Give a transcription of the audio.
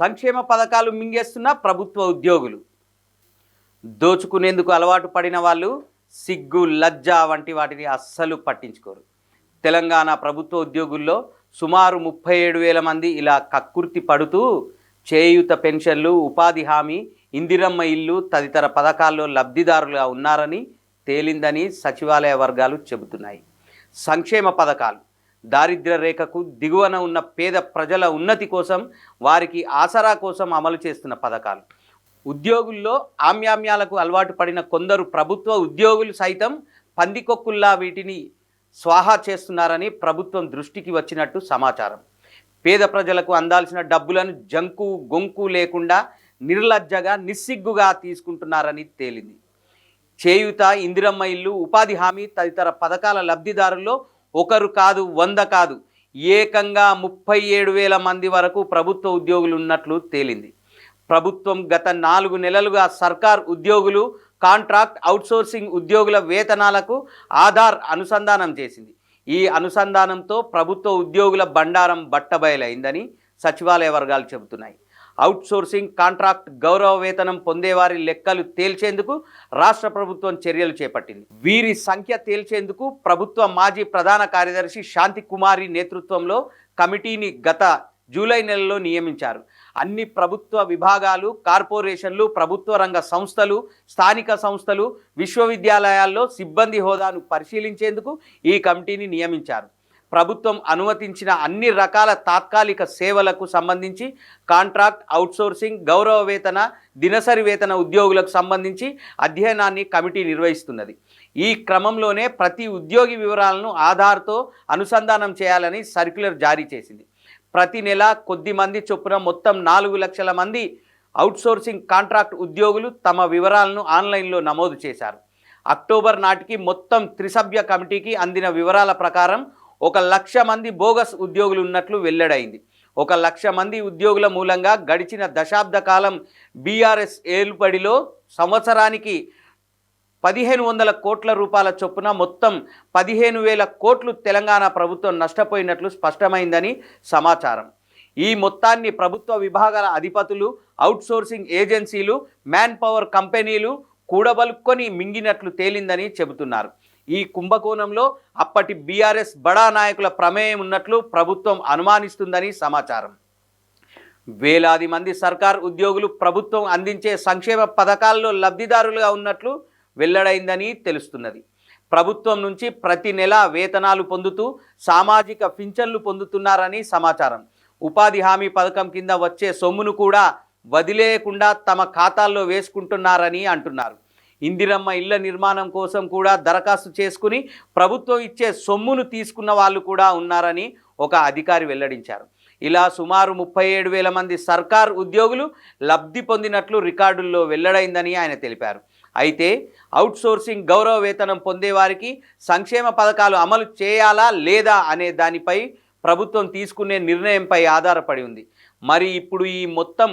సంక్షేమ పథకాలు మింగేస్తున్న ప్రభుత్వ ఉద్యోగులు. దోచుకునేందుకు అలవాటు పడిన వాళ్ళు సిగ్గు లజ్జ వంటి వాటిని అస్సలు పట్టించుకోరు. తెలంగాణ ప్రభుత్వ ఉద్యోగుల్లో సుమారు ముప్పై ఏడు వేల మంది ఇలా కక్కుర్తి పడుతూ చేయూత పెన్షన్లు ఉపాధి హామీ ఇందిరమ్మ ఇల్లు తదితర పథకాల్లో లబ్ధిదారులుగా ఉన్నారని తేలిందని సచివాలయ వర్గాలు చెబుతున్నాయి. సంక్షేమ పథకాలు దారిద్ర్య రేఖకు దిగువన ఉన్న పేద ప్రజల ఉన్నతి కోసం వారికి ఆసరా కోసం అమలు చేస్తున్న పథకాలు. ఉద్యోగుల్లో ఆమ్యామ్యాలకు అలవాటు పడిన కొందరు ప్రభుత్వ ఉద్యోగులు సైతం పందికొక్కుల్లా వీటిని స్వాహా చేస్తున్నారని ప్రభుత్వం దృష్టికి వచ్చినట్టు సమాచారం. పేద ప్రజలకు అందాల్సిన డబ్బులను జంకు గొంకు లేకుండా నిర్లజ్జగా నిస్సిగ్గుగా తీసుకుంటున్నారని తేలింది. చేయుత ఇందిరమ్మ ఇల్లు ఉపాధి హామీ తదితర పథకాల లబ్ధిదారుల్లో ఒకరు కాదు వంద కాదు. ఏకంగా ముప్పై ఏడు వేల మంది వరకు ప్రభుత్వ ఉద్యోగులు ఉన్నట్లు తేలింది. ప్రభుత్వం గత నాలుగు నెలలుగా సర్కార్ ఉద్యోగులు కాంట్రాక్ట్ అవుట్సోర్సింగ్ ఉద్యోగుల వేతనాలకు ఆధార్ అనుసంధానం చేసింది. ఈ అనుసంధానంతో ప్రభుత్వ ఉద్యోగుల బండారం బట్టబయలైందని సచివాలయ వర్గాలు చెబుతున్నాయి. అవుట్సోర్సింగ్ కాంట్రాక్ట్ గౌరవ వేతనం పొందేవారి లెక్కలు తేల్చేందుకు రాష్ట్ర ప్రభుత్వం చర్యలు చేపట్టింది. వీరి సంఖ్య తేల్చేందుకు ప్రభుత్వ మాజీ ప్రధాన కార్యదర్శి శాంతి కుమారి నేతృత్వంలో కమిటీని గత జూలై నెలలో నియమించారు. అన్ని ప్రభుత్వ విభాగాలు కార్పొరేషన్లు ప్రభుత్వ రంగ సంస్థలు స్థానిక సంస్థలు విశ్వవిద్యాలయాల్లో సిబ్బంది హోదాను పరిశీలించేందుకు ఈ కమిటీని నియమించారు. ప్రభుత్వం అనుమతించిన అన్ని రకాల తాత్కాలిక సేవలకు సంబంధించి కాంట్రాక్ట్ అవుట్సోర్సింగ్ గౌరవ వేతన దినసరి వేతన ఉద్యోగులకు సంబంధించి అధ్యయనాన్ని కమిటీ నిర్వహిస్తున్నది. ఈ క్రమంలోనే ప్రతి ఉద్యోగి వివరాలను ఆధార్తో అనుసంధానం చేయాలని సర్క్యులర్ జారీ చేసింది. ప్రతి నెల కొద్ది మంది చొప్పున మొత్తం నాలుగు లక్షల మంది అవుట్సోర్సింగ్ కాంట్రాక్ట్ ఉద్యోగులు తమ వివరాలను ఆన్లైన్లో నమోదు చేశారు. అక్టోబర్ నాటికి మొత్తం త్రిసభ్య కమిటీకి అందిన వివరాల ప్రకారం ఒక లక్ష మంది బోగస్ ఉద్యోగులు ఉన్నట్లు వెల్లడైంది. ఒక లక్ష మంది ఉద్యోగుల మూలంగా గడిచిన దశాబ్ద కాలం బీఆర్ఎస్ ఏలుబడిలో సంవత్సరానికి పదిహేను వందల కోట్ల రూపాయల చొప్పున మొత్తం పదిహేను వేల కోట్లు తెలంగాణ ప్రభుత్వం నష్టపోయినట్లు స్పష్టమైందని సమాచారం. ఈ మొత్తాన్ని ప్రభుత్వ విభాగాల అధిపతులు అవుట్సోర్సింగ్ ఏజెన్సీలు మ్యాన్ పవర్ కంపెనీలు కూడబలుక్కొని మింగినట్లు తేలిందని చెబుతున్నారు. ఈ కుంభకోణంలో అప్పటి బీఆర్ఎస్ బడా నాయకుల ప్రమేయం ఉన్నట్లు ప్రభుత్వం అనుమానిస్తుందని సమాచారం. వేలాది మంది సర్కార్ ఉద్యోగులు ప్రభుత్వం అందించే సంక్షేమ పథకాల్లో లబ్ధిదారులుగా ఉన్నట్లు వెల్లడైందని తెలుస్తున్నది. ప్రభుత్వం నుంచి ప్రతి నెల వేతనాలు పొందుతూ సామాజిక పింఛన్లు పొందుతున్నారని సమాచారం. ఉపాధి హామీ పథకం కింద వచ్చే సొమ్మును కూడా వదిలేయకుండా తమ ఖాతాల్లో వేసుకుంటున్నారని అంటున్నారు. ఇందిరమ్మ ఇళ్ళ నిర్మాణం కోసం కూడా దరఖాస్తు చేసుకుని ప్రభుత్వం ఇచ్చే సొమ్మును తీసుకున్న వాళ్ళు కూడా ఉన్నారని ఒక అధికారి వెల్లడించారు. ఇలా సుమారు ముప్పై ఏడు వేల మంది సర్కార్ ఉద్యోగులు లబ్ధి పొందినట్లు రికార్డుల్లో వెల్లడైందని ఆయన తెలిపారు. అయితే అవుట్సోర్సింగ్ గౌరవ వేతనం పొందేవారికి సంక్షేమ పథకాలు అమలు చేయాలా లేదా అనే దానిపై ప్రభుత్వం తీసుకునే నిర్ణయంపై ఆధారపడి ఉంది. మరి ఇప్పుడు ఈ మొత్తం